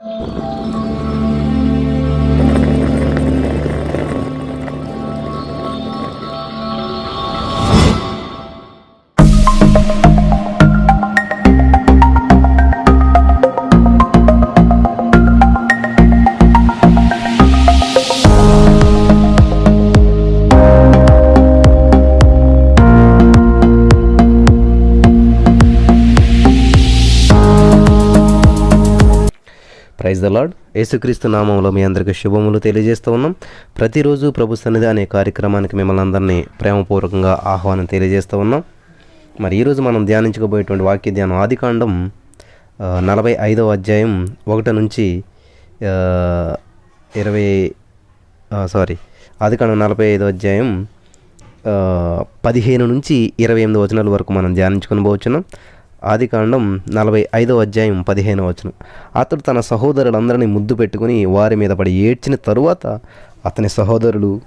Música praise the lord యేసుక్రీస్తు నామంలో మీ అందరికీ శుభములు తెలియజేస్తూ ఉన్నాం. ప్రతిరోజు ప్రభు సన్నిధి అనే కార్యక్రమానికి మిమ్మల్ని అందరినీ ప్రేమపూర్వకంగా ఆహ్వానం తెలియజేస్తూ ఉన్నాం. మరి ఈరోజు మనం ధ్యానించుకోబోయేటువంటి వాక్య ధ్యానం ఆదికాండం నలభై ఐదవ అధ్యాయం ఒకటి నుంచి ఇరవై సారీ ఆదికాండం నలభై ఐదవ అధ్యాయం పదిహేను నుంచి ఇరవై ఎనిమిది వచనాల వరకు మనం ధ్యానించుకుని పోవచ్చున్నాం ఆదికాండం నలభై ఐదో అధ్యాయం పదిహేను వచనం. అతడు తన సహోదరులందరినీ ముద్దు పెట్టుకుని వారి మీద పడి ఏడ్చిన తరువాత అతని సహోదరులు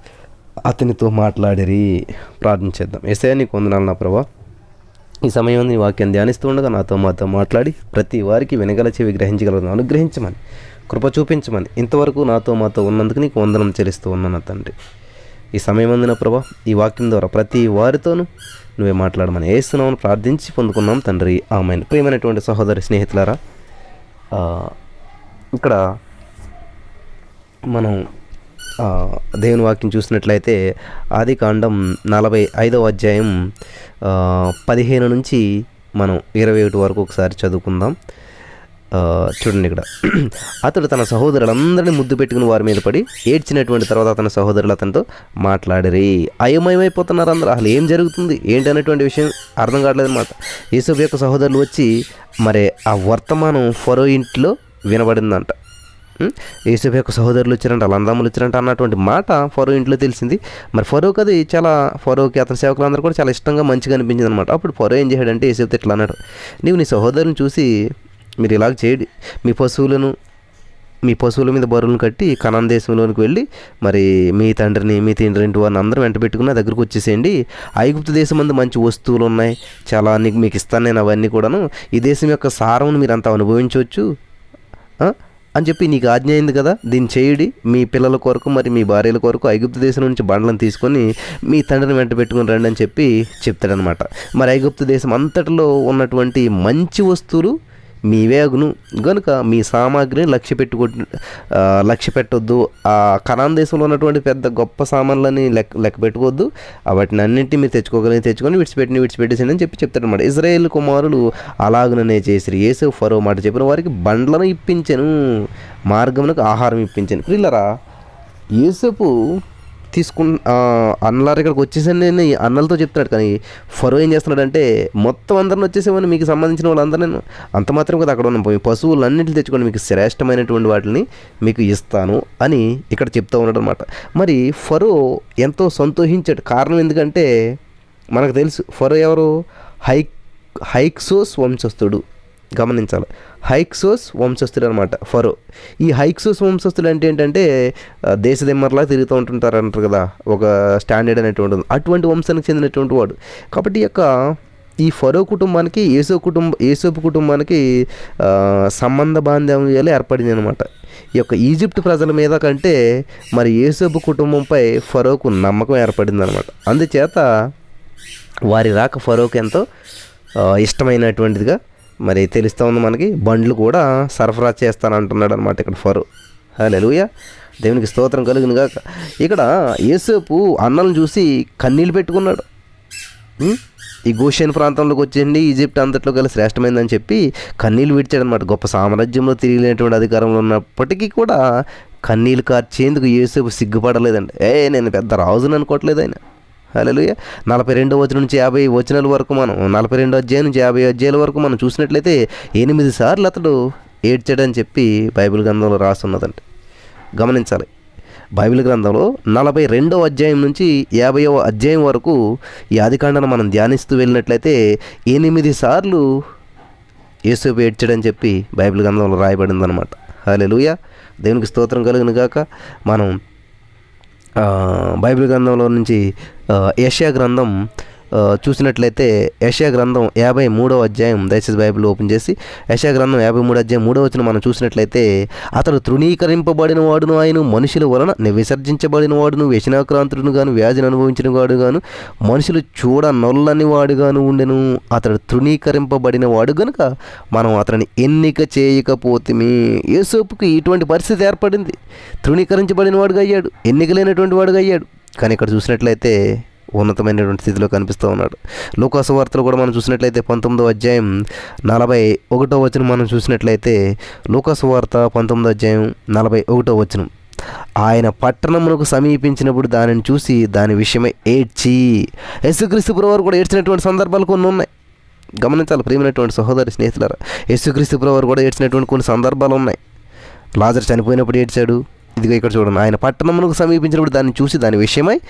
అతనితో మాట్లాడిరి. ప్రార్థించేద్దాం ఎసే నీకు వందనాలు నా ప్రభా. ఈ సమయం నీ వాక్యం ధ్యానిస్తూ ఉండగా నాతో మాతో మాట్లాడి ప్రతి వారికి వినగల చెవి గ్రహించగలను అనుగ్రహించమని కృప చూపించమని ఇంతవరకు నాతో మాతో ఉన్నందుకు నీకు వందనం చెల్లిస్తూ ఉన్నాను తండ్రి. ఈ సమయం అందిన ప్రభా? ఈ వాక్యం ద్వారా ప్రతి వారితోనూ నువ్వే మాట్లాడమని వేస్తున్నామని ప్రార్థించి పొందుకున్నాం తండ్రి. ఆమె ప్రియమైనటువంటి సహోదరి స్నేహితులారా ఇక్కడ మనం దేవుని వాక్యం చూసినట్లయితే ఆది కాండం నలభై ఐదవ అధ్యాయం పదిహేను నుంచి మనం ఇరవై ఒకటి వరకు ఒకసారి చదువుకుందాం. చూడండి ఇక్కడ. అతడు తన సహోదరులందరినీ ముద్దు పెట్టుకుని వారి మీద పడి ఏడ్చినటువంటి తర్వాత అతని సహోదరులు అతనితో మాట్లాడరి. అయమయమైపోతున్నారు అందరూ. అసలు ఏం జరుగుతుంది? ఏంటి అనేటువంటి విషయం అర్థం కావట్లేదు అనమాట యేసబ్ యొక్క సహోదరులు వచ్చి మరి ఆ వర్తమానం ఫరో ఇంట్లో వినబడిందంట. యేసబ్ యొక్క సహోదరులు వచ్చారంట అందములు వచ్చారంట అన్నటువంటి మాట ఫరో ఇంట్లో తెలిసింది. మరి ఫరోకి అది చాలా ఫరోకి అతని సేవకులందరూ కూడా చాలా ఇష్టంగా మంచిగా అనిపించింది అనమాట అప్పుడు ఫరో ఏం చేశాడంటే యేసుఫ్తో ఇట్లా అన్నాడు. నీవు నీ సహోదరుని చూసి మీరు ఇలాగ చేయండి. మీ పశువులను మీ పశువుల మీద బరువులను కట్టి కనాన్ దేశంలోనికి వెళ్ళి మరి మీ తండ్రిని మీ తండ్రి ఇంటి వారిని అందరూ వెంట పెట్టుకుని దగ్గరకు వచ్చేసేయండి. ఐగుప్తు దేశం మంది మంచి వస్తువులు ఉన్నాయి. చాలా నీకు మీకు ఇస్తాను నేను అవన్నీ కూడాను. ఈ దేశం యొక్క సారం మీరు అంతా అనుభవించవచ్చు అని చెప్పి నీకు ఆజ్ఞ అయింది కదా? దీన్ని చేయుడి. మీ పిల్లల కొరకు మరి మీ భార్యల కొరకు ఐగుప్తు దేశం నుంచి బండ్లను తీసుకొని మీ తండ్రిని వెంట పెట్టుకుని రండి అని చెప్పి చెప్తాడనమాట మరి ఐగుప్తు దేశం అంతటిలో ఉన్నటువంటి మంచి వస్తువులు మీ వేగును కనుక మీ సామాగ్రిని లక్ష్య పెట్టుకో లక్ష్య పెట్టొద్దు. ఆ కనాన్ దేశంలో ఉన్నటువంటి పెద్ద గొప్ప సామాన్లని లెక్క లెక్క పెట్టుకోవద్దు. వాటిని అన్నింటినీ మీరు తెచ్చుకోగలిగి తెచ్చుకొని విడిచిపెట్టిన విడిచిపెట్టేసి అని చెప్పి చెప్తాడనమాట ఇజ్రాయేల్ కుమారులు అలాగననే చేసిరి. ఏసే ఫరో మాట చెప్పిన వారికి బండ్లను ఇప్పించను మార్గమునకు ఆహారం ఇప్పించను. పిల్లరా యేసపు తీసుకు అన్నలారు ఇక్కడికి వచ్చేసని నేను. అన్నలతో చెప్తున్నాడు. కానీ ఫరో ఏం చేస్తున్నాడంటే మొత్తం అందరిని వచ్చేసేమని మీకు సంబంధించిన వాళ్ళందరూ నేను అంత మాత్రం కదా అక్కడ ఉన్న పశువులు అన్నింటిని తెచ్చుకొని మీకు శ్రేష్టమైనటువంటి వాటిని మీకు ఇస్తాను అని ఇక్కడ చెప్తూ ఉన్నాడు అనమాట మరి ఫరో ఎంతో సంతోషించాడు. కారణం ఎందుకంటే మనకు తెలుసు ఫరో ఎవరు? హైక్ హైక్సోస్ వంశస్థుడు. గమనించాలి. హైక్సోస్ వంశస్థుడు అనమాట ఫరో. ఈ హైక్సోస్ వంశస్థులు అంటే ఏంటంటే దేశదిమ్మర్లా తిరుగుతూ ఉంటుంటారు అంటారు కదా ఒక స్టాండర్డ్ అనేటువంటి అటువంటి వంశానికి చెందినటువంటి వాడు. కాబట్టి ఈ యొక్క ఈ ఫరో కుటుంబానికి ఏసో కుటుంబ ఏసోపు కుటుంబానికి సంబంధ బాంధవ్యాలు ఏర్పడింది అనమాట ఈ యొక్క ఈజిప్ట్ ప్రజల మీద కంటే మరి ఏసోపు కుటుంబంపై ఫరోకు నమ్మకం ఏర్పడింది అనమాట అందుచేత వారి రాక ఫరోకు ఎంతో ఇష్టమైనటువంటిదిగా మరి తెలుస్తూ ఉంది మనకి బండ్లు కూడా సరఫరా చేస్తానంటున్నాడు అనమాట ఇక్కడ ఫరు. హలోయ దేవునికి స్తోత్రం కలిగిన గాక. ఇక్కడ ఏసేపు అన్నలను చూసి కన్నీళ్ళు పెట్టుకున్నాడు. ఈ గోషేన్ ప్రాంతంలోకి వచ్చేయండి ఈజిప్ట్ అంతట్లో కలిసి శ్రేష్టమైందని చెప్పి కన్నీళ్ళు విడిచాడనమాట. గొప్ప సామ్రాజ్యంలో తిరిగినటువంటి అధికారంలో ఉన్నప్పటికీ కూడా కన్నీళ్ళు కార్చేందుకు ఏసేపు సిగ్గుపడలేదండి ఏ నేను పెద్ద రాజుని అనుకోవట్లేదు ఆయన. హల్లెలూయా. నలభై రెండో వచనం నుంచి యాభై వచనాల వరకు మనం నలభై రెండో అధ్యాయం నుంచి యాభై అధ్యాయుల వరకు మనం చూసినట్లయితే ఎనిమిది సార్లు అతడు ఏడ్చాడని చెప్పి బైబిల్ గ్రంథంలో రాస్తున్నదండి. గమనించాలి. బైబిల్ గ్రంథంలో నలభై రెండవ అధ్యాయం నుంచి యాభైవ అధ్యాయం వరకు ఈ ఆదికాండను మనం ధ్యానిస్తూ వెళ్ళినట్లయితే ఎనిమిది సార్లు యేసుపు ఏడ్చాడని చెప్పి బైబిల్ గ్రంథంలో రాయబడింది అనమాట లూయ దేవునికి స్తోత్రం కలుగును గాక మనం బైబిల్ గ్రంథంలో నుంచి ఆ, గ్రంథం చూసినట్లయితే యశా గ్రంథం యాభై మూడో అధ్యాయం దయచేసి బైబిల్ ఓపెన్ చేసి యశా గ్రంథం యాభై మూడో అధ్యాయం మూడో వచ్చిన మనం చూసినట్లయితే అతడు తృణీకరింపబడిన వాడును ఆయన మనుషుల వలన విసర్జించబడిన వాడును వ్యసనాక్రాంతుడును గాను వ్యాధిని అనుభవించిన వాడు గాను మనుషులు చూడ నొల్లని వాడుగాను ఉండెను. అతడు తృణీకరింపబడిన వాడు గనుక మనం అతని ఎన్నిక చేయకపోతేమి. యేసోపుకి ఇటువంటి పరిస్థితి ఏర్పడింది. తృణీకరించబడిన వాడుగా అయ్యాడు ఎన్నిక లేనటువంటి వాడుగా అయ్యాడు. కానీ ఇక్కడ చూసినట్లయితే ఉన్నతమైనటువంటి స్థితిలో కనిపిస్తూ ఉన్నాడు. లోకాసు వార్తలు కూడా మనం చూసినట్లయితే పంతొమ్మిదో అధ్యాయం నలభై ఒకటో వచనం మనం చూసినట్లయితే లోకాసు వార్త పంతొమ్మిదో అధ్యాయం నలభై ఒకటో వచనం. ఆయన పట్టణమునకు సమీపించినప్పుడు దానిని చూసి దాని విషయమై ఏడ్చి యశుక్రీస్తు వారు కూడా ఏడ్చినటువంటి సందర్భాలు కొన్ని ఉన్నాయి. గమనించాలి ప్రియమైనటువంటి సహోదరి స్నేహితులారా. యశుక్రీస్తు వారు కూడా ఏడ్చినటువంటి కొన్ని సందర్భాలు ఉన్నాయి. లాజర్ చనిపోయినప్పుడు ఏడ్చాడు. ఇదిగో ఇక్కడ చూడండి. ఆయన పట్టణమునకు సమీపించినప్పుడు దాన్ని చూసి దాని విషయమై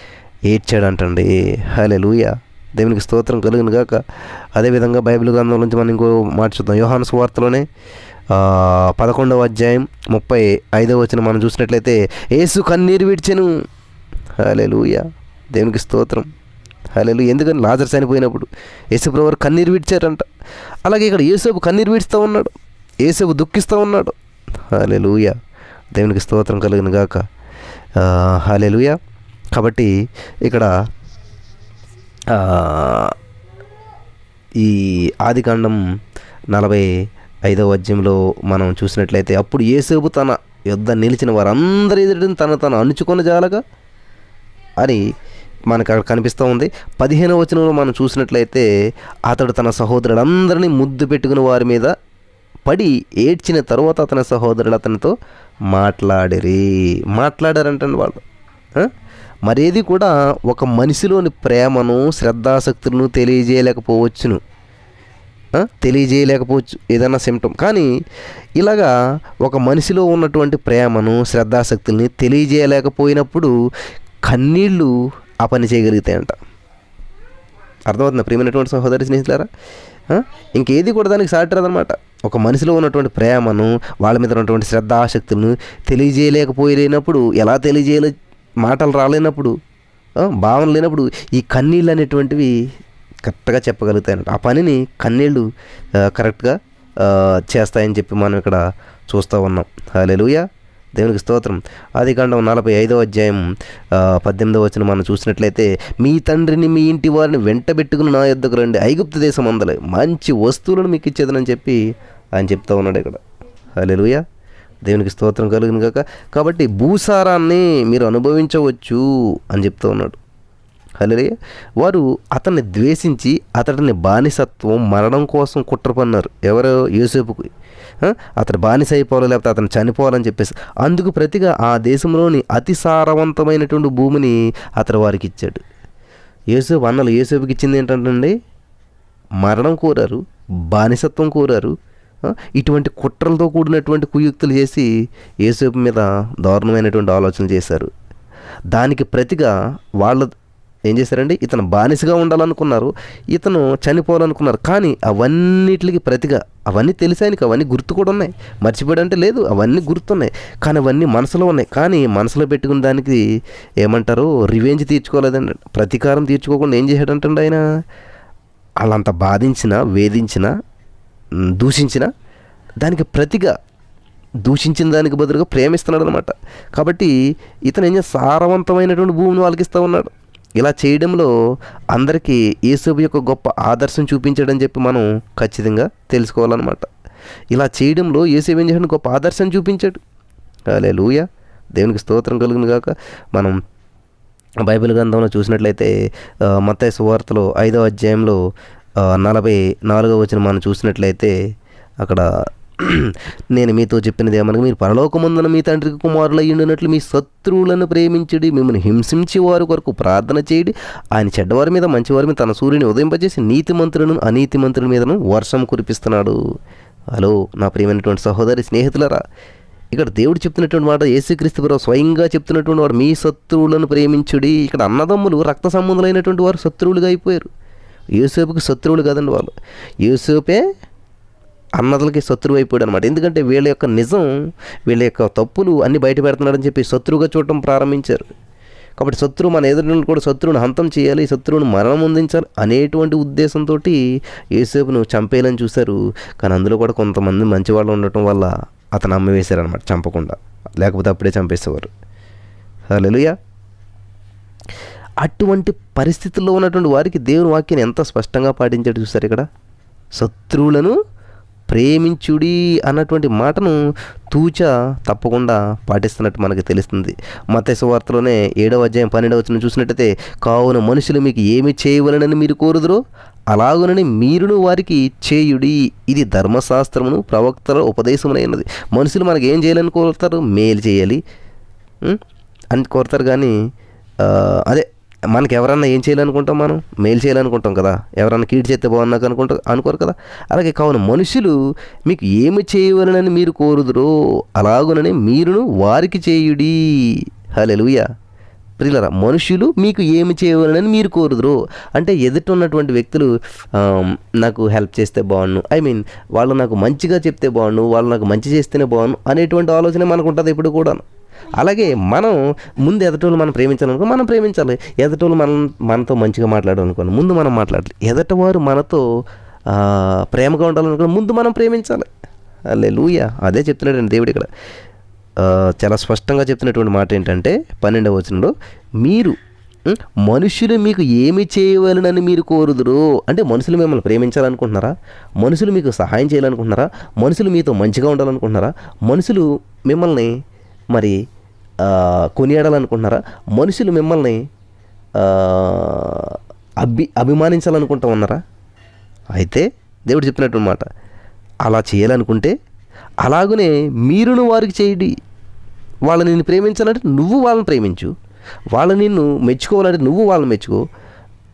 ఏడ్చాడంటండి. హలే లూయ దేవునికి స్తోత్రం కలుగును గాక అదేవిధంగా బైబిల్ గ్రంథం నుంచి మనం ఇంకో మాట చూద్దాం. యోహాను సువార్తలోనే పదకొండవ అధ్యాయం ముప్పై ఐదవ వచ్చిన మనం చూసినట్లయితే ఏసు కన్నీరు విడిచెను. హలే లూయ దేవునికి స్తోత్రం. హలే ఎందుకని? లాజర్ చనిపోయినప్పుడు యేసుప్రవర్ కన్నీరు విడిచారంట. అలాగే ఇక్కడ యేసోపు కన్నీరు విడుస్తూ ఉన్నాడు. యేసోపు దుఃఖిస్తూ ఉన్నాడు. హలే దేవునికి స్తోత్రం కలిగిన గాక హలే కాబట్టి ఇక్కడ ఈ ఆదికాండం నలభై ఐదవ అధ్యయంలో మనం చూసినట్లయితే అప్పుడు ఏసేపు తన యుద్ధ నిలిచిన వారందరి ఎదుటిని తను తను అణుచుకొని జాలగా అని మనకు అక్కడ కనిపిస్తూ ఉంది. పదిహేనవ వచనంలో మనం చూసినట్లయితే అతడు తన సహోదరులందరినీ ముద్దు పెట్టుకుని వారి మీద పడి ఏడ్చిన తర్వాత అతని సహోదరులు అతనితో మాట్లాడిరి. మాట్లాడారంటండి వాళ్ళు. మరేది కూడా ఒక మనిషిలోని ప్రేమను శ్రద్ధాశక్తులను తెలియజేయలేకపోవచ్చును. తెలియజేయలేకపోవచ్చు ఏదైనా సిమ్టమ్ కానీ ఇలాగా ఒక మనిషిలో ఉన్నటువంటి ప్రేమను శ్రద్ధాశక్తుల్ని తెలియజేయలేకపోయినప్పుడు కన్నీళ్ళు ఆ పని చేయగలుగుతాయంట. అర్థమవుతుంది ప్రియమైనటువంటి సహోదరి స్నేహితులారా? ఇంకేది కూడా దానికి సాటి రాదనమాట ఒక మనిషిలో ఉన్నటువంటి ప్రేమను వాళ్ళ మీద ఉన్నటువంటి శ్రద్ధ ఆసక్తులను తెలియజేయలేకపోయినప్పుడు ఎలా తెలియజేయలే? మాటలు రాలేనప్పుడు భావన లేనప్పుడు ఈ కన్నీళ్ళు అనేటువంటివి కరెక్ట్గా చెప్పగలుగుతాయన్నమాట ఆ పనిని కన్నీళ్ళు కరెక్ట్గా చేస్తాయని చెప్పి మనం ఇక్కడ చూస్తూ ఉన్నాం. హల్లెలూయా. దేవునికి స్తోత్రం. ఆదికాండం నలభై ఐదవ అధ్యాయం పద్దెనిమిదో పద్దెనిమిదవ వచ్చిన మనం చూసినట్లయితే మీ తండ్రిని మీ ఇంటి వారిని వెంట పెట్టుకుని నా యొద్దకు రండి. ఐగుప్తు దేశం అందలే. మంచి వస్తువులను మీకు ఇచ్చేదనని చెప్పి ఆయన చెప్తా ఉన్నాడు ఇక్కడ. హల్లెలూయా. దేవునికి స్తోత్రం కలుగును కాక కాబట్టి భూసారాన్ని మీరు అనుభవించవచ్చు అని చెప్తూ ఉన్నాడు. హలే వారు అతన్ని ద్వేషించి అతడిని బానిసత్వం మరణం కోసం కుట్ర పన్నారు ఎవరు? యూసేపుకి. అతడు బానిస అయిపోవాలి లేకపోతే అతను చనిపోవాలని చెప్పేసి. అందుకు ప్రతిగా ఆ దేశంలోని అతి సారవంతమైనటువంటి భూమిని అతడు వారికి ఇచ్చాడు. యేసేపు అన్నలు యేసేపుకి ఇచ్చింది ఏంటంటే మరణం కోరారు బానిసత్వం కోరారు ఇటువంటి కుట్రలతో కూడినటువంటి కుయుక్తులు చేసి యేసేపు మీద దారుణమైనటువంటి ఆలోచనలు చేశారు. దానికి ప్రతిగా వాళ్ళ ఏం చేశారండి? ఇతను బానిసగా ఉండాలనుకున్నారు ఇతను చనిపోవాలనుకున్నారు కానీ అవన్నిటికి ప్రతిగా అవన్నీ తెలిసాయనికి అవన్నీ గుర్తు కూడా ఉన్నాయి. మర్చిపోయాడంటే లేదు అవన్నీ గుర్తున్నాయి కానీ అవన్నీ మనసులో ఉన్నాయి. కానీ మనసులో పెట్టుకున్న దానికి ఏమంటారు? రివెంజ్ తీర్చుకోలేదండి ప్రతీకారం తీర్చుకోకుండా ఏం చేశాడంటే ఆయన? వాళ్ళంత బాధించిన వేధించిన దూషించిన దానికి ప్రతిగా దూషించిన దానికి బదులుగా ప్రేమిస్తున్నాడు అనమాట కాబట్టి ఇతను ఏం సారవంతమైనటువంటి భూమిని వాళ్ళకి ఇస్తూ ఉన్నాడు. ఇలా చేయడంలో అందరికీ యేసుబు యొక్క గొప్ప ఆదర్శం చూపించాడని చెప్పి మనం ఖచ్చితంగా తెలుసుకోవాలన్నమాట. ఇలా చేయడంలో యేసు ఏం చేసిన గొప్ప ఆదర్శం చూపించాడు. అలే లూయ దేవునికి స్తోత్రం కలుగును గాక. మనం బైబిల్ గ్రంథంలో చూసినట్లయితే మత సువార్తలో ఐదవ అధ్యాయంలో నలభై నాలుగవ వచ్చిన మనం చూసినట్లయితే అక్కడ నేను మీతో చెప్పినది ఏమనగా మీరు పరలోకమందున మీ తండ్రికి కుమారులు ఉండినట్లు మీ శత్రువులను ప్రేమించడి మిమ్మల్ని హింసించి వారి కొరకు ప్రార్థన చేయడి. ఆయన చెడ్డవారి మీద మంచివారి మీద తన సూర్యుని ఉదయింపజేసి అనీతి మంత్రుల మీదను వర్షం కురిపిస్తున్నాడు. హలో నా ప్రియమైనటువంటి సహోదరి స్నేహితులరా ఇక్కడ దేవుడు చెప్తున్నటువంటి మాట యేసుక్రీస్తు ప్రభు స్వయంగా చెప్తున్నటువంటి వాడు మీ శత్రువులను ప్రేమించుడి. ఇక్కడ అన్నదమ్ములు రక్త సంబంధులైనటువంటి వారు శత్రువులుగా అయిపోయారు. యూసేపుకి శత్రువులు కదండి వాళ్ళు. యూసేపే అన్నదలకి శత్రువు అయిపోయాడు అనమాట ఎందుకంటే వీళ్ళ యొక్క నిజం వీళ్ళ యొక్క తప్పులు అన్ని బయట పెడుతున్నాడని చెప్పి శత్రువుగా చూడటం ప్రారంభించారు. కాబట్టి శత్రువు మన ఎదురు కూడా శత్రువుని హంతం చేయాలి శత్రువుని మరణం అందించాలి అనేటువంటి ఉద్దేశంతో ఏసేపును చంపేయాలని చూశారు. కానీ అందులో కూడా కొంతమంది మంచి వాళ్ళు ఉండటం వల్ల అతను అమ్మవేశారు అనమాట చంపకుండా. లేకపోతే అప్పుడే చంపేసేవారు. హల్లెలూయా. అటువంటి పరిస్థితుల్లో ఉన్నటువంటి వారికి దేవుని వాక్యాన్ని ఎంత స్పష్టంగా పాటించాడు చూస్తారు ఇక్కడ? శత్రువులను ప్రేమించుడి అన్నటువంటి మాటను తూచ తప్పకుండా పాటిస్తున్నట్టు మనకు తెలుస్తుంది. మతేశ వార్తలోనే ఏడవ అధ్యాయం పన్నెండవ వచ్చిన చూసినట్టయితే కావున మనుషులు మీకు ఏమి చేయవలనని మీరు కోరుదురో అలాగునని మీరును వారికి చేయుడి. ఇది ధర్మశాస్త్రమును ప్రవక్తల ఉపదేశమునైనది మనుషులు మనకి ఏం చేయాలని కోరుతారు? మేలు చేయాలి. అని కోరుతారు కానీ అదే మనకి ఎవరన్నా ఏం చేయాలనుకుంటాం మనం? మేలు చేయాలనుకుంటాం కదా. ఎవరన్నా కీడ్ చేస్తే బాగున్నాక అనుకుంటా అనుకోరు కదా. అలాగే కావున మనుషులు మీకు ఏమి చేయవలనని మీరు కోరుదురో అలాగునని మీరును వారికి చేయుడి. హలెలుయా ప్రియులరా మనుషులు మీకు ఏమి చేయవలనని మీరు కోరుదురు. అంటే ఎదుట ఉన్నటువంటి వ్యక్తులు నాకు హెల్ప్ చేస్తే బాగుండు. ఐ మీన్ వాళ్ళు నాకు మంచిగా చెప్తే బాగుండు వాళ్ళు నాకు మంచి చేస్తేనే బాగుండు అనేటువంటి ఆలోచన మనకు ఉంటుంది ఇప్పుడు కూడా అలాగే మనం ముందు ఎదటోళ్ళు మనం ప్రేమించాలనుకో మనం ప్రేమించాలి. ఎదటోళ్ళు మనం మనతో మంచిగా మాట్లాడాలనుకోండి ముందు మనం మాట్లాడాలి. ఎదటవారు మనతో ప్రేమగా ఉండాలనుకోండి ముందు మనం ప్రేమించాలి. అల్లే లూయ అదే చెప్తున్నాడండి దేవుడు ఇక్కడ. చాలా స్పష్టంగా చెప్తున్నటువంటి మాట ఏంటంటే పన్నెండవ వచనంలో మీరు మనుషులు మీకు ఏమి చేయవలనని మీరు కోరుదురు. అంటే మనుషులు మిమ్మల్ని ప్రేమించాలనుకుంటున్నారా? మనుషులు మీకు సహాయం చేయాలనుకుంటున్నారా? మనుషులు మీతో మంచిగా ఉండాలనుకుంటున్నారా? మనుషులు మిమ్మల్ని మరి కొనియాడాలనుకుంటున్నారా? మనుషులు మిమ్మల్ని అభి అభిమానించాలనుకుంటా ఉన్నారా? అయితే దేవుడు చెప్పినట్టు మాట అలా చేయాలనుకుంటే అలాగనే మీరును వారికి చేయండి. వాళ్ళు నిన్ను ప్రేమించాలంటే నువ్వు వాళ్ళని ప్రేమించు. వాళ్ళు నిన్ను మెచ్చుకోవాలంటే నువ్వు వాళ్ళని మెచ్చుకో.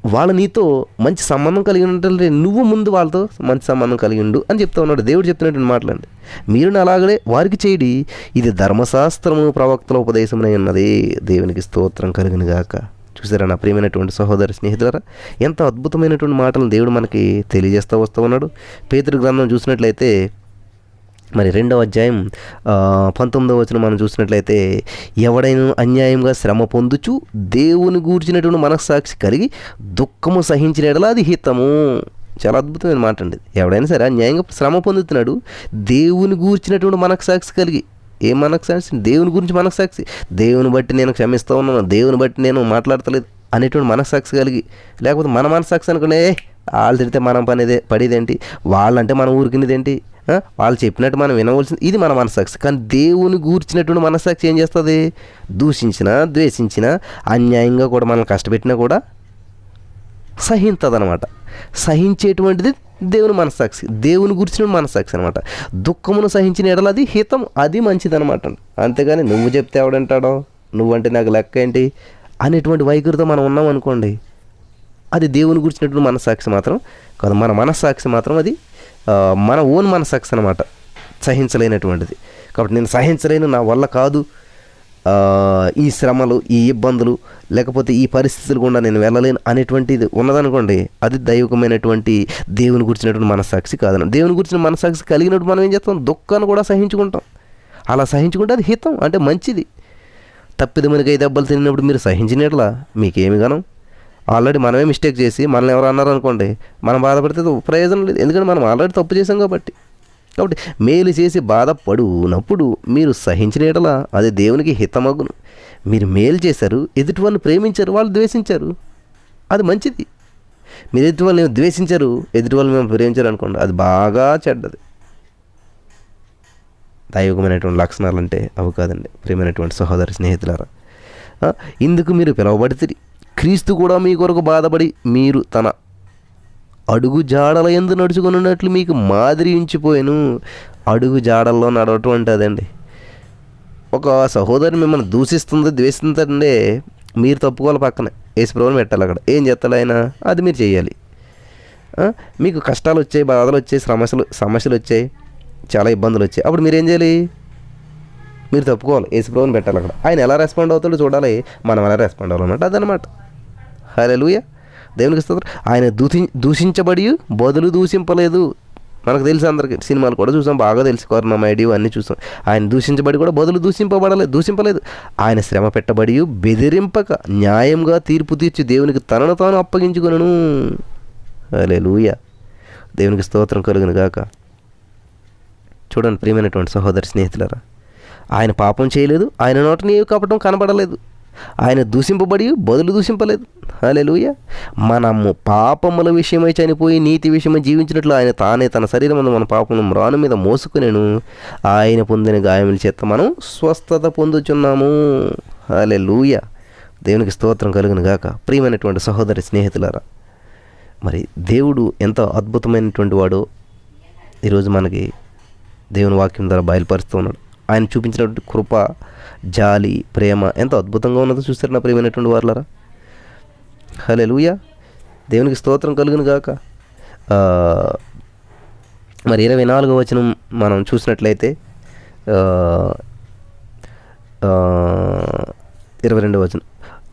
వాళ్ళ నీతో మంచి సంబంధం కలిగి ఉంటే నువ్వు ముందు వాళ్ళతో మంచి సంబంధం కలిగి ఉండు అని చెప్తా ఉన్నాడు. దేవుడు చెప్తున్నటువంటి మాటలండి మీరు అలాగనే వారికి చేయడి. ఇది ధర్మశాస్త్రము ప్రవక్తల ఉపదేశమునై ఉన్నది. దేవునికి స్తోత్రం కలిగిన గాక. చూసారా నా ప్రియమైనటువంటి సహోదరి స్నేహితులారా? ఎంత అద్భుతమైనటువంటి మాటలను దేవుడు మనకి తెలియజేస్తూ వస్తూ ఉన్నాడు. పేతురు గ్రంథం చూసినట్లయితే మరి రెండవ అధ్యాయం పంతొమ్మిదవ వచనం మనం చూసినట్లయితే ఎవడైనా అన్యాయంగా శ్రమ పొందుచు దేవుని గూర్చినటువంటి మనస్సాక్షి కలిగి దుఃఖము సహించిన ఎడలా అది హితము. చాలా అద్భుతమైన మాట అండి. ఎవడైనా సరే అన్యాయంగా శ్రమ పొందుతున్నాడు దేవుని గూర్చినటువంటి మనస్సాక్షి కలిగి. ఏ మనస్సాక్షి? దేవుని గురించి మనస్సాక్షి. దేవుని బట్టి నేను క్షమిస్తూ ఉన్నాను దేవుని బట్టి నేను మాట్లాడతలేదు. అనేటువంటి మనస్సాక్షి కలిగి లేకపోతే మన మనస్సాక్షి అనుకునే వాళ్ళు తిడితే మనం పనిదే పడేదేంటి? వాళ్ళంటే మనం ఊరికినదేంటి వాళ్ళు చెప్పినట్టు మనం వినవలసింది ఇది మన మనస్సాక్షి. కానీ దేవుని గూర్చినటువంటి మనస్సాక్షి ఏం చేస్తుంది? దూషించినా ద్వేషించినా అన్యాయంగా కూడా మనల్ని కష్టపెట్టినా కూడా సహించదు అనమాట సహించేటువంటిది దేవుని మనస్సాక్షి దేవుని గురించిన మనస్సాక్షి అనమాట. దుఃఖమును సహించిన ఎడల అది హితం అది మంచిదనమాట. అంతేగాని నువ్వు చెప్తే ఎవడంటాడో? నువ్వంటే నాకు లెక్క ఏంటి? అనేటువంటి వైఖరితో మనం ఉన్నాం అనుకోండి అది దేవుని గురించినటువంటి మనస్సాక్షి మాత్రం కాదు మన మనస్సాక్షి మాత్రం అది మన ఓన్ మనస్సాక్షి అనమాట సహించలేనటువంటిది. కాబట్టి నేను సహించలేను నా వల్ల కాదు ఈ శ్రమలు ఈ ఇబ్బందులు లేకపోతే ఈ పరిస్థితులు గుండా నేను వెళ్ళలేను అనేటువంటిది ఉన్నదనుకోండి అది దైవికమైనటువంటి దేవుని గురించినటువంటి మనస్సాక్షి కాదు దేవుని గురించిన మనస్సాక్షి కలిగినప్పుడు మనం ఏం చేస్తాం? దుఃఖాన్ని కూడా సహించుకుంటాం. అలా సహించుకుంటే అది హితం అంటే మంచిది. తప్పిదమనికై దెబ్బలు తిన్నప్పుడు మీరు సహించినట్లా మీకేమి గనం ఆల్రెడీ మనమే మిస్టేక్ చేసి మనల్ని ఎవరు అన్నారు అనుకోండి మనం బాధపడితే ప్రయోజనం లేదు. ఎందుకంటే మనం ఆల్రెడీ తప్పు చేసాం కాబట్టి. కాబట్టి మేలు చేసి బాధపడునప్పుడు మీరు సహించినట్లా అది దేవునికి హితమగును. మీరు మేలు చేశారు ఎదుటి వాళ్ళని ప్రేమించారు వాళ్ళు ద్వేషించారు. అది మంచిది. మీరు ఎదుటి వాళ్ళని ద్వేషించారు ఎదుటి వాళ్ళు మేము ప్రేమించారు అనుకోండి అది బాగా చెడ్డది. దైవికమైనటువంటి లక్షణాలు అంటే అవి కాదండి. ప్రియమైనటువంటి సహోదరి స్నేహితులారా. ఇందుకు మీరు పిలువబడితే క్రీస్తు కూడా మీ కొరకు బాధపడి మీరు తన అడుగు జాడల ఎందు నడుచుకున్నట్లు మీకు మాదిరి ఉంచిపోయాను. అడుగు జాడల్లో నడవటం అంటే అదండి. ఒక సహోదరి మిమ్మల్ని దూషిస్తుంది ద్వేషిస్తుందంటే మీరు తప్పుకోవాలి పక్కనే. వేసి ప్రభుని పెట్టాలి అక్కడ. ఏం చేస్తాడు ఆయన? అది మీరు చేయాలి. మీకు కష్టాలు వచ్చాయి బాధలు వచ్చాయి సమస్యలు సమస్యలు వచ్చాయి. చాలా ఇబ్బందులు వచ్చాయి. అప్పుడు మీరు ఏం చేయాలి? మీరు తప్పుకోవాలి. ఏసుప్రభుని పెట్టాలి అక్కడ. ఆయన ఎలా రెస్పాండ్ అవుతాడో చూడాలి. మనం ఎలా రెస్పాండ్ అవ్వాలన్నమాట అదనమాట హల్లెలూయా దేవునికి స్తోత్రం. ఆయన దూషి దూషించబడి బదులు దూషింపలేదు. మనకు తెలుసు అందరికి. సినిమాలు కూడా చూసాం బాగా తెలుసు. కరుణామయుడు అన్నీ చూసాం. ఆయన దూషించబడి కూడా బదులు దూషింపబడలేదు దూషింపలేదు. ఆయన శ్రమ పెట్టబడి బెదిరింపక న్యాయంగా తీర్పు తీర్చి దేవునికి తనను తాను అప్పగించుకునను. అలే దేవునికి స్తోత్రం కలుగును గాక. చూడండి ప్రియమైనటువంటి సహోదరి స్నేహితులరా ఆయన పాపం చేయలేదు ఆయన నోటని నీవు కపటం కనబడలేదు ఆయన దూషింపబడి బదులు దూషింపలేదు. అలెలుయ మనము పాపముల విషయమై చనిపోయి నీతి విషయమై జీవించినట్లు ఆయన తానే తన శరీరం మన పాపము మ్రాను మీద మోసుకునేను. ఆయన పొందిన గాయముల చేత మనం స్వస్థత పొందుచున్నాము. అలెలుయ దేవునికి స్తోత్రం కలుగును గాక. ప్రియమైనటువంటి సహోదరి స్నేహితులారా మరి దేవుడు ఎంత అద్భుతమైనటువంటి వాడో ఈరోజు మనకి దేవుని వాక్యం ద్వారా బయలుపరుస్తూ ఉన్నాడు ఆయన చూపించినటువంటి కృప జాలి ప్రేమ ఎంత అద్భుతంగా ఉన్నదో చూస్తారు నా ప్రియమైనటువంటి వాళ్ళరా హలే లూయా దేవునికి స్తోత్రం కలుగును గాక. మరి ఇరవై నాలుగో వచనం మనం చూసినట్లయితే ఇరవై రెండవ వచనం.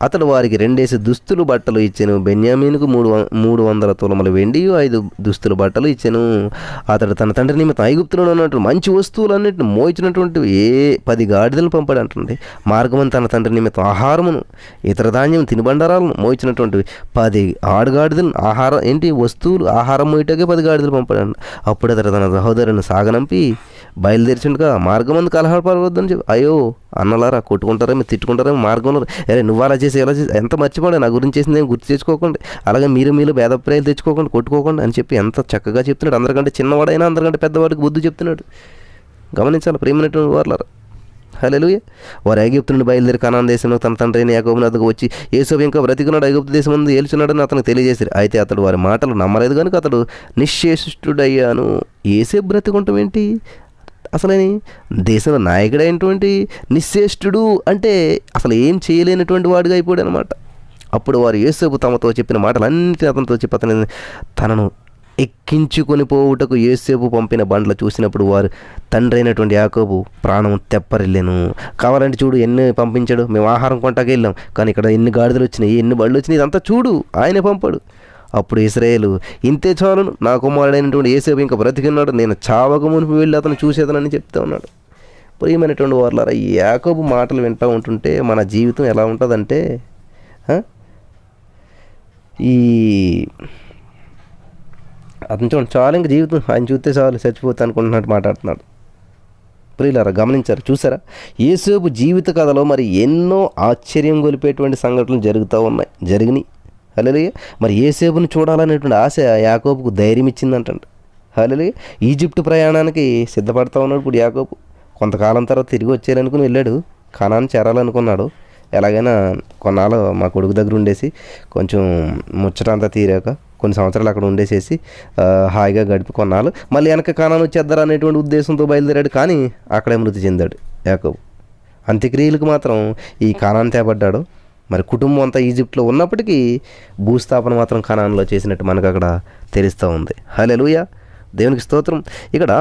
అతడు వారికి రెండేసి దుస్తులు బట్టలు ఇచ్చాను. బెన్యామీనుకు మూడు మూడు వందల తులములు వెండి ఐదు దుస్తులు బట్టలు ఇచ్చాను. అతడు తన తండ్రి నిమిత్తం ఐగుప్తులో ఉన్నట్టు మంచి వస్తువులన్నింటిని మోయించినటువంటి ఏ పది గాడిదలు పంపాడు అంటుంది. మార్గమని తన తండ్రి నిమిత్తం ఆహారమును ఇతర ధాన్యం తినుబండారాలను మోయించినటువంటి పది ఆడుగాడిదలు ఆహారం ఏంటి వస్తువులు ఆహారం మోయటకే పది గాడిదలు పంపాడు అప్పుడు అతడు తన సహోదరుని సాగనంపి బయలుదేరిచుండగా మార్గమందు కలహపడవద్దని చెప్పి అయ్యో అన్నలారా కొట్టుకుంటారేమో తిట్టుకుంటారేమో మార్గంలో అరే నువ్వు అలా చేసి ఎలా చేసి ఎంత మర్చిపోండి నా గురించి చేసింది ఏం గుర్తు తెచ్చుకోకండి. అలాగే మీరు మీరు భేదప్రాయాలు తెచ్చుకోకండి కొట్టుకోకండి అని చెప్పి ఎంత చక్కగా చెప్తున్నాడు. అందరికంటే చిన్నవాడైనా అందరికంటే పెద్దవాడికి బుద్ధి చెప్తున్నాడు. గమనించాలి ప్రేమైనటువంటి వారు హలో వారు ఐగుప్తు నుండి బయలుదేరి కనాన్ దేశంలో తన తండ్రిని అయిన అతను వచ్చి యేసోబు ఇంకా బ్రతికున్నాడు ఐగుప్తు దేశం ముందు ఏల్చున్నాడని అతనికి తెలియజేశారు. అయితే అతడు వారి మాటలు నమ్మలేదు కనుక అతడు నిశ్చేష్టుడయ్యాను ఏసే బ్రతికుంటాం ఏంటి అసలని దేశంలో నాయకుడైనటువంటి నిశ్చేష్టుడు అంటే అసలు ఏం చేయలేనటువంటి వాడిగా అయిపోయాడు అనమాట అప్పుడు వారు యేసేపు తమతో చెప్పిన మాటలన్నిటిని అతనితో చెప్పి అతని తనను ఎక్కించుకొని పోవుటకు యేసేపు పంపిన బండ్లు చూసినప్పుడు వారు తండ్రి అయినటువంటి యాకోబు ప్రాణం తెప్పరిల్లేను. కావాలంటే చూడు ఎన్ని పంపించాడు? మేము ఆహారం కొంటాకి వెళ్ళాం. కానీ ఇక్కడ ఎన్ని గాడిదలు వచ్చినాయి? ఎన్ని బళ్ళు వచ్చినాయి? ఇదంతా చూడు. ఆయనే పంపాడు. అప్పుడు ఇస్రాయేలు ఇంతే చాలును నా కుమారుడైనటువంటి ఏసేపు ఇంకా బ్రతికున్నాడు నేను చావక మునిపి వెళ్ళి అతను చూసేదనని చెప్తా ఉన్నాడు. ప్రియమైనటువంటి వారులారా ఈ యాకోబు మాటలు వింటూ ఉంటుంటే మన జీవితం ఎలా ఉంటుందంటే ఈ అతను చూడండి చాలు ఇంక జీవితం ఆయన చూస్తే చాలు చచ్చిపోతా అనుకుంటున్నట్టు మాట్లాడుతున్నాడు. ప్రియులారా గమనించారు చూసారా? యేసేపు జీవిత కథలో మరి ఎన్నో ఆశ్చర్యం గొలిపేటువంటి సంఘటనలు జరుగుతూ ఉన్నాయి జరిగినాయి. హలలియ మరి ఏసేపుని చూడాలనేటువంటి ఆశ యాకోబుకు ధైర్యం ఇచ్చిందంటండి హలలియ ఈజిప్ట్ ప్రయాణానికి సిద్ధపడతా ఉన్నాడు ఇప్పుడు యాకోబు. కొంతకాలం తర్వాత తిరిగి వచ్చేయాలనుకుని వెళ్ళాడు. కణాన్ని చేరాలనుకున్నాడు. ఎలాగైనా కొన్నాళ్ళు మా కొడుకు దగ్గర ఉండేసి కొంచెం ముచ్చట అంతా తీరాక కొన్ని సంవత్సరాలు అక్కడ ఉండేసేసి హాయిగా గడిపి కొన్నాళ్ళు. మళ్ళీ వెనక కానాన్ని వచ్చేద్దారు అనేటువంటి ఉద్దేశంతో బయలుదేరాడు. కానీ అక్కడే మృతి చెందాడు యాకోబు. అంత్యక్రియలకు మాత్రం ఈ కానాన్ని తేపడ్డాడు మరి కుటుంబం అంతా ఈజిప్ట్లో ఉన్నప్పటికీ భూస్థాపన మాత్రం ఖనాన్లో చేసినట్టు మనకు అక్కడ తెలుస్తూ ఉంది. హలెలుయ దేవునికి స్తోత్రం. ఇక్కడ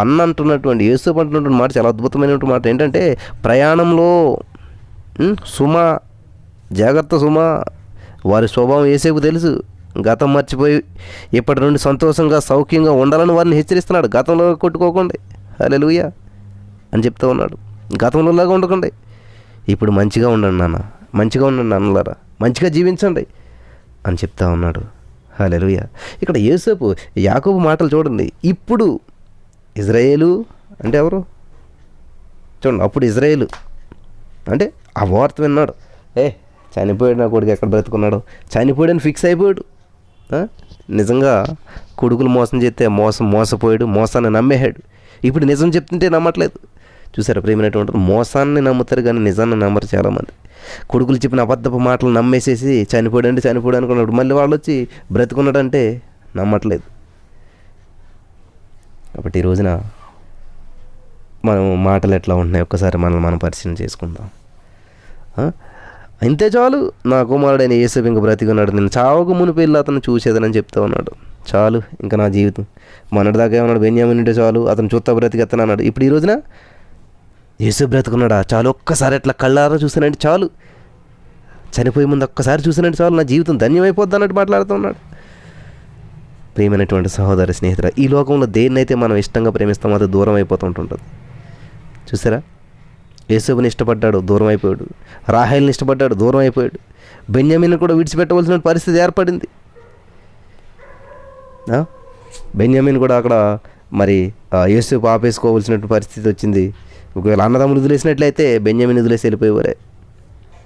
అన్న అంటున్నటువంటి యేసు అంటున్నటువంటి మాట చాలా అద్భుతమైనటువంటి మాట ఏంటంటే ప్రయాణంలో సుమ జాగ్రత్త సుమ వారి స్వభావం ఏసేపు తెలుసు. గతం మర్చిపోయి ఇప్పటి నుండి సంతోషంగా సౌఖ్యంగా ఉండాలని వారిని హెచ్చరిస్తున్నాడు. గతంలో కొట్టుకోకండి. హల్లెలూయా! అని చెప్తూ ఉన్నాడు. గతంలోలాగా ఉండకండి. ఇప్పుడు మంచిగా ఉండండి నాన్న. మంచిగా ఉండండి అన్నలారా. మంచిగా జీవించండి అని చెప్తా ఉన్నాడు. హలెలుయ ఇక్కడ యేసేపు యాకోబు మాటలు చూడండి. ఇప్పుడు ఇజ్రాయేలు అంటే ఎవరు? చూడండి అప్పుడు ఇజ్రాయేలు. అంటే ఆ వార్త విన్నాడు. ఏ చనిపోయాడు నా కొడుకు ఎక్కడ బ్రతుకున్నాడు? చనిపోయాడని ఫిక్స్ అయిపోయాడు. నిజంగా కొడుకులు మోసం చేస్తే మోసం మోసపోయాడు మోసాన్ని నమ్మేశాడు. ఇప్పుడు నిజం చెప్తుంటే నమ్మట్లేదు. చూసారా ప్రేమైనటువంటి మోసాన్ని నమ్ముతారు కానీ నిజాన్ని నమ్మరు చాలామంది. కొడుకులు చెప్పిన అబద్ధపు మాటలు నమ్మేసేసి చనిపోయాడు అంటే చనిపోయాడు అనుకున్నాడు మళ్ళీ వాళ్ళు వచ్చి బ్రతుకున్నాడంటే నమ్మట్లేదు. కాబట్టి ఈ రోజున మనం మాటలు ఎట్లా ఉంటున్నాయి ఒక్కసారి మనల్ని మనం పరిశీలన చేసుకుందాం. అంతే ఇంతే చాలు. నా కుమారుడైన యేసపు ఇంక బ్రతికున్నాడు. నేను చావుకు మునిపి వెళ్ళి అతను చూసేదనని చెప్తా ఉన్నాడు. చాలు. ఇంకా నా జీవితం. మొన్నటిదాకా ఏమన్నాడు? బెన్యామిన్ ఉంటే చాలు. అతను చూస్తా బ్రతికెత్తాను అన్నాడు. ఇప్పుడు ఈ రోజున యేసు బ్రతుకున్నాడా? చాలు ఒక్కసారి ఎట్లా కళ్ళారా చూసానంటే చాలు. చనిపోయే ముందు ఒక్కసారి చూసానంటే చాలు నా జీవితం ధన్యమైపోద్ది అన్నట్టు మాట్లాడుతున్నాడు ప్రేమైనటువంటి సహోదర సహోదరి స్నేహితుల ఈ లోకంలో దేన్నైతే మనం ఇష్టంగా ప్రేమిస్తామో అది దూరం అయిపోతుంటుంటుంది చూసారా? యేసుని ఇష్టపడ్డాడు దూరం అయిపోయాడు. రాహేల్ని ఇష్టపడ్డాడు దూరం అయిపోయాడు. బెన్యామిన్ కూడా విడిచిపెట్టవలసిన పరిస్థితి ఏర్పడింది. ఆ? బెన్యామిన్ కూడా అక్కడ మరి యేసు యేసుపు పరిస్థితి వచ్చింది. ఒకవేళ అన్నదమ్ములు వదిలేసినట్లయితే బెంజమిన్ వదిలేసి వెళ్ళిపోయేవారే.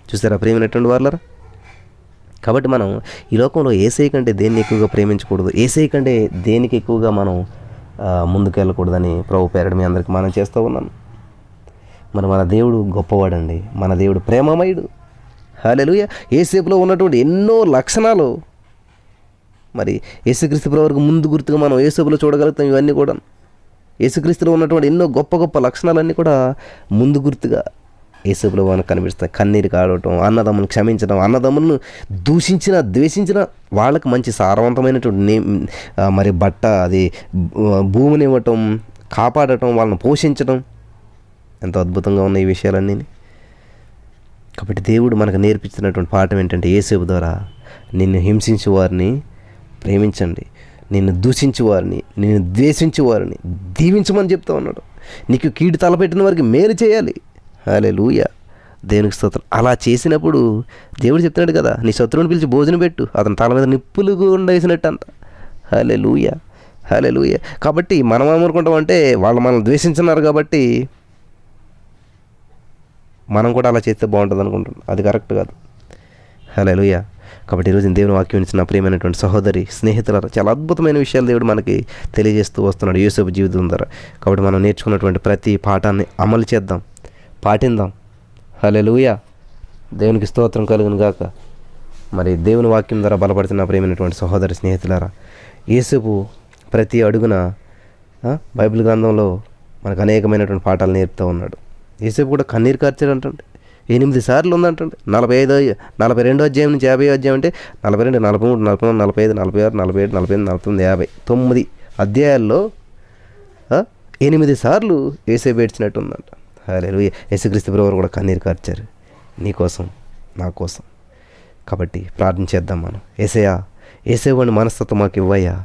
చూసారా ప్రేమినటువంటి వాళ్ళరా కాబట్టి మనం ఈ లోకంలో ఏసై కంటే దేన్ని ఎక్కువగా ప్రేమించకూడదు? ఏసై కంటే దేనికి ఎక్కువగా మనం ముందుకెళ్ళకూడదని ప్రభు పేరడ మీ అందరికి మనం చేస్తూ ఉన్నాను మరి మన దేవుడు గొప్పవాడండి. మన దేవుడు ప్రేమమయుడు. హాలెలుయ ఏసేపులో ఉన్నటువంటి ఎన్నో లక్షణాలు. మరి యేసుక్రీస్తు ప్రభువుకు ముందు గుర్తుగా మనం ఏసేపులో చూడగలుగుతాం ఇవన్నీ కూడా. యేసుక్రీస్తులో ఉన్నటువంటి ఎన్నో గొప్ప గొప్ప లక్షణాలన్నీ కూడా ముందు గుర్తుగా యేసుపులో మనకు కనిపిస్తాయి. కన్నీరు కాడటం అన్నదమ్ములను క్షమించడం అన్నదమ్ములను దూషించిన ద్వేషించిన వాళ్ళకి మంచి సారవంతమైనటువంటి నే మరి బట్ట అది భూమిని ఇవ్వటం కాపాడటం వాళ్ళని పోషించడం ఎంతో అద్భుతంగా ఉన్నాయి ఈ విషయాలన్నీ. కాబట్టి దేవుడు మనకు నేర్పించినటువంటి పాఠం ఏంటంటే ఏసేపు ద్వారా నిన్ను హింసించే వారిని ప్రేమించండి. నిన్ను దూషించే వారిని నిన్ను ద్వేషించే వారిని దీవించమని చెప్తా ఉన్నాడు. నీకు కీడు తలపెట్టిన వారికి మేలు చేయాలి. అలే లూయ దేవునికి స్తోత్రం. అలా చేసినప్పుడు దేవుడు చెప్తున్నాడు కదా నీ శత్రువుని పిలిచి భోజనం పెట్టు అతని తల మీద నిప్పులు ఉండేసినట్టు అంత హలే లూయ హలే లూయ కాబట్టి మనం ఏమనుకుంటాం అంటే వాళ్ళు మనల్ని ద్వేషించున్నారు కాబట్టి మనం కూడా అలా చేస్తే బాగుంటుంది అనుకుంటున్నాం అది కరెక్ట్ కాదు. హలే లూయా కాబట్టి ఈరోజు దేవుని వాక్యం ఇచ్చిన ప్రియమైనటువంటి సహోదరి స్నేహితుల చాలా అద్భుతమైన విషయాలు దేవుడు మనకి తెలియజేస్తూ వస్తున్నాడు యూసఫ్ జీవితం ద్వారా. కాబట్టి మనం నేర్చుకున్నటువంటి ప్రతి పాఠాన్ని అమలు చేద్దాం. పాటిందాం. హలో దేవునికి స్తోత్రం కలుగును గాక. మరి దేవుని వాక్యం ద్వారా బలపడుతున్న ప్రేమైనటువంటి సహోదరి స్నేహితులారా యేసుపు ప్రతి అడుగున బైబిల్ గ్రంథంలో మనకు అనేకమైనటువంటి పాఠాలు నేర్పుతూ ఉన్నాడు. యేసుపు కూడా కన్నీరు కార్చాడు అంటే ఎనిమిది సార్లు ఉందంటండి. నలభై ఐదో నలభై రెండో అధ్యాయం నుంచి యాభై అధ్యాయం అంటే నలభై రెండు నలభై మూడు నలభై మూడు నలభై ఐదు నలభై ఆరు నలభై ఏడు నలభై ఎనిమిది నలభై తొమ్మిది యాభై తొమ్మిది అధ్యాయాల్లో ఎనిమిది సార్లు ఏసేపు పేడ్చినట్టు ఉందంట హలో యేసుక్రీస్తు బ్రవర్ కూడా కన్నీరు కార్చారు. నీకోసం నా కోసం. కాబట్టి ప్రార్థన చేద్దాం మనం. ఏసయ్యా ఏసేవాడిని మనస్తత్వం మాకు ఇవ్వయ్యా.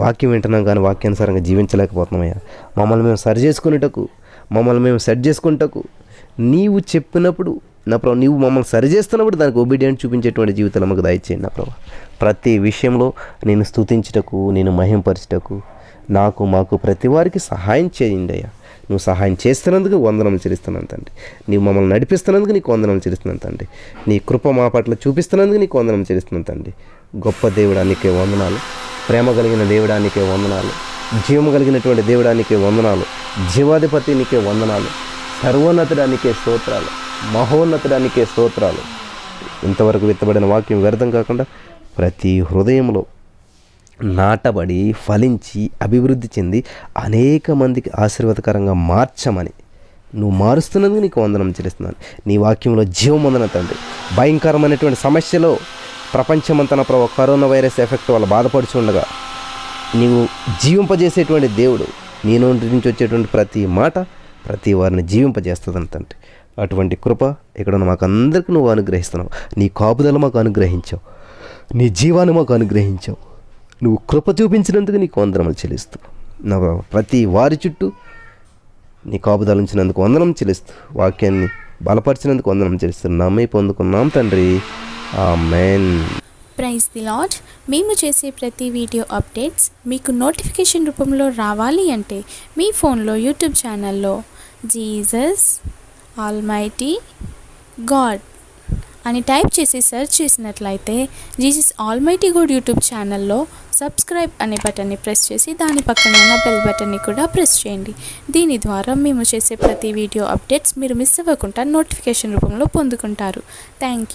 వాక్యం వింటున్నాం కానీ వాక్యానుసారంగా జీవించలేకపోతున్నామయ్యా మమ్మల్ని మేము సరి చేసుకునేటకు మమ్మల్ని మేము సెట్ చేసుకుంటకు నీవు చెప్పినప్పుడు నా ప్రభు నీవు మమ్మల్ని సరిచేస్తున్నప్పుడు దానికి ఒబీడియంట్ చూపించేటువంటి జీవితాలు మాకు దయచేయండి నా ప్రభు. ప్రతి విషయంలో నేను స్తుతించుటకు నేను మహింపరచుటకు నాకు మాకు ప్రతి వారికి సహాయం చేయండి అయ్యా. నువ్వు సహాయం చేస్తున్నందుకు వందనం చెల్లిస్తున్నాను తండ్రి. నీవు మమ్మల్ని నడిపిస్తున్నందుకు నీకు వందనం చెల్లిస్తున్నాను తండ్రి. నీ కృప మా పట్ల చూపిస్తున్నందుకు నీకు వందనం చెల్లిస్తున్నాను తండ్రి. గొప్ప దేవుడానికే వందనాలు. ప్రేమ కలిగిన దేవుడానికే వందనాలు. జీవము కలిగినటువంటి దేవుడానికే వందనాలు. జీవాధిపతి నీకే వందనాలు. సర్వోన్నతుడానికే స్తోత్రాలు మహోన్నతుడానికే స్తోత్రాలు. ఇంతవరకు విత్తబడిన వాక్యం వ్యర్థం కాకుండా ప్రతి హృదయంలో నాటబడి ఫలించి అభివృద్ధి చెంది అనేక మందికి ఆశీర్వాదకరంగా మార్చమని నువ్వు మారుస్తున్నందుకు నీకు వందనం చెల్లిస్తున్నాను. నీ వాక్యంలో జీవం వందన తండ్రి. భయంకరమైనటువంటి సమస్యలో ప్రపంచమంతా ప్రభావ కరోనా వైరస్ ఎఫెక్ట్ వల్ల బాధపడుచుండగా నీవు జీవింపజేసేటువంటి దేవుడు నీ నుండి నుంచి వచ్చేటువంటి ప్రతి మాట ప్రతి వారిని జీవింపజేస్తుందని తండ్రి. అటువంటి కృప ఇక్కడ ఉన్న మాకు అందరికీ నువ్వు అనుగ్రహిస్తున్నావు. నీ కాపుదల మాకు అనుగ్రహించావు. నీ జీవాన్ని మాకు అనుగ్రహించావు. నువ్వు కృప చూపించినందుకు నీకు వందనములు చెల్లిస్తూ. నా ప్రతి వారి చుట్టూ నీ కాపుదల ఉంచినందుకు వందనం చెల్లిస్తూ వాక్యాన్ని బలపరిచినందుకు వందనం చెల్లిస్తూ నమ్మి పొందుకున్నాం తండ్రి. ఆ మెయిన్ ప్రైజ్ ది లాడ్ మేము చేసే ప్రతి వీడియో అప్డేట్స్ మీకు నోటిఫికేషన్ రూపంలో రావాలి అంటే మీ ఫోన్లో యూట్యూబ్ ఛానల్లో జీసస్ ఆల్మైటీ గాడ్ అని టైప్ చేసి సెర్చ్ చేసినట్లయితే జీసస్ ఆల్మైటీ గుడ్ యూట్యూబ్ ఛానల్లో సబ్స్క్రైబ్ అనే బటన్ని ప్రెస్ చేసి దాని పక్కన ఉన్న బెల్ బటన్ని కూడా ప్రెస్ చేయండి. దీని ద్వారా మేము చేసే ప్రతి వీడియో అప్డేట్స్ మీరు మిస్ అవ్వకుండా నోటిఫికేషన్ రూపంలో పొందుకుంటారు. Thank you.